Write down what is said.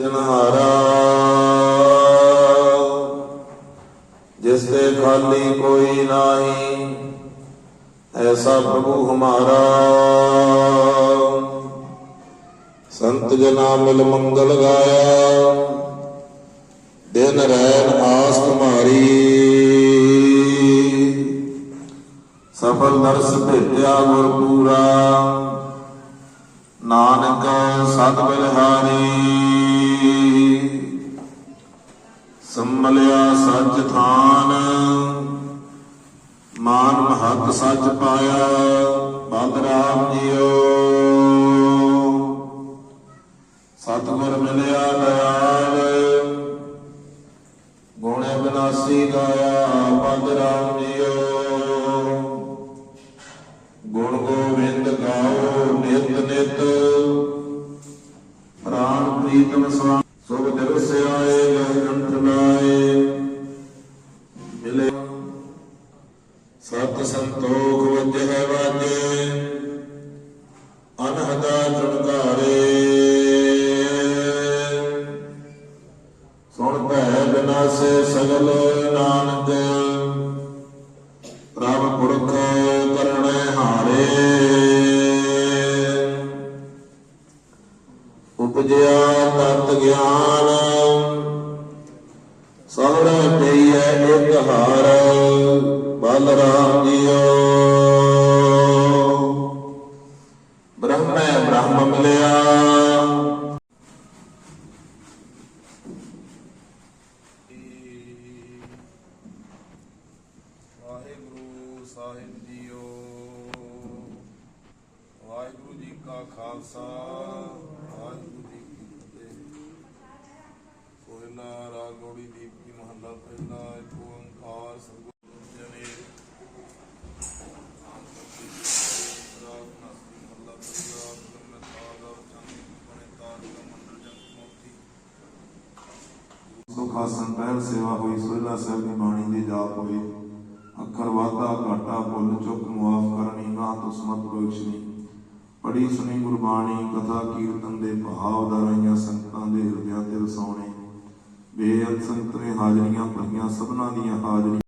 ਜਨਹਾਰਾ। ਜਿਸ ਤੇ ਖਾਲੀ ਕੋਈ ਨਾਹੀ, ਐਸਾ ਪ੍ਰਭੂ ਹਮਾਰਾ। ਸੰਤ ਜਨਾ ਮਿਲ ਮੰਗਲ ਗਾਇਆ। ਦਿਨ ਰਹਿਣ ਆਸ ਤੁਮਾਰੀ। ਸਫਲ ਦਰਸ ਭੇਟਿਆ ਗੁਰਪੂਰਾ। ਨਾਨਕ ਸਤ ਬਲਿਹਾਰੀ। ਸੱਚ ਥਾਨ। ਮਾਨ ਮਹਤ ਸੱਚ ਪਾਇਆ। ਬਦ ਰਾਮ ਜੀਓ। ਸਤਿਗੁਰ ਮਿਲਿਆ ਦਇਆਲ। ਗੁਣੇ ਬਿਨਾਸੀ ਗਾਇਆ। ਬਦ ਜੀਓ। ਗੁਣ ਗੋਬਿੰਦ ਗਾਓ। ਨਿਤ ਨਿਤ। ਪ੍ਰਾਨ ਪ੍ਰੀਤਮ ਸਵਾ ਸੁਭ ਦਿਵਸ ਆਏ। ਗਏ ਕੰਠ ਲਾਏ ਸਤ ਸੰਤੋਖ ਵਜਹਿ ਵਾਜੇ, ਅਨਹਦਾ ਚੁਣਕਾਰੇ। ਸੁਣ ਭੈ ਬਿਨਾਸੇ ਸਗਲ ਨਾਨਕ, ਪ੍ਰਭ ਪੁਰਖ ਕਰਣੇ ਹਾਰੇ। ਉਪਜਿਆ ਤਤ ਗਿਆਨ ਸਹਰੇ ਪਈਐ ਇੱਕ ਹਾਰ, ਬਲ ਰਾਮ ਜੀਓ ਬ੍ਰਹਮੈ ਬ੍ਰਹਮ ਮਿਲਿਆ। ਵਾਹਿਗੁਰੂ ਸਾਹਿਬ ਜੀਓ। ਵਾਹਿਗੁਰੂ ਜੀ ਕਾ ਖਾਲਸਾ। ਸੁਖ ਆਸਨ ਸੇਵਾ ਹੋਈ, ਸੋਹਿਲਾ ਸਾਹਿਬ ਦੀ ਬਾਣੀ ਦੇ ਜਾਪ ਹੋਏ ਅੱਖਰ ਵਾਧਾ, ਘਾਟਾ, ਭੁੱਲ, ਚੁੱਕ, ਮੁਆਫ ਕਰਨੀ ਨਾ ਤੁਸਮਤ ਬਖਸ਼ਣੀ ਪੜੀ ਸੁਣੀ ਗੁਰਬਾਣੀ, ਕਥਾ, ਕੀਰਤਨ ਦੇ ਭਾਵ ਦਰਾਈਆਂ ਸੰਤਾਂ ਦੇ ਹਿਰਦਿਆਂ ਤੇ ਰਸਾਉਣੇ। ਬੇਅੰਤ ਸੰਤ ਨੇ ਹਾਜ਼ਰੀਆਂ ਭਰੀਆਂ, ਸਭਨਾਂ ਦੀਆਂ ਹਾਜ਼ਰੀਆਂ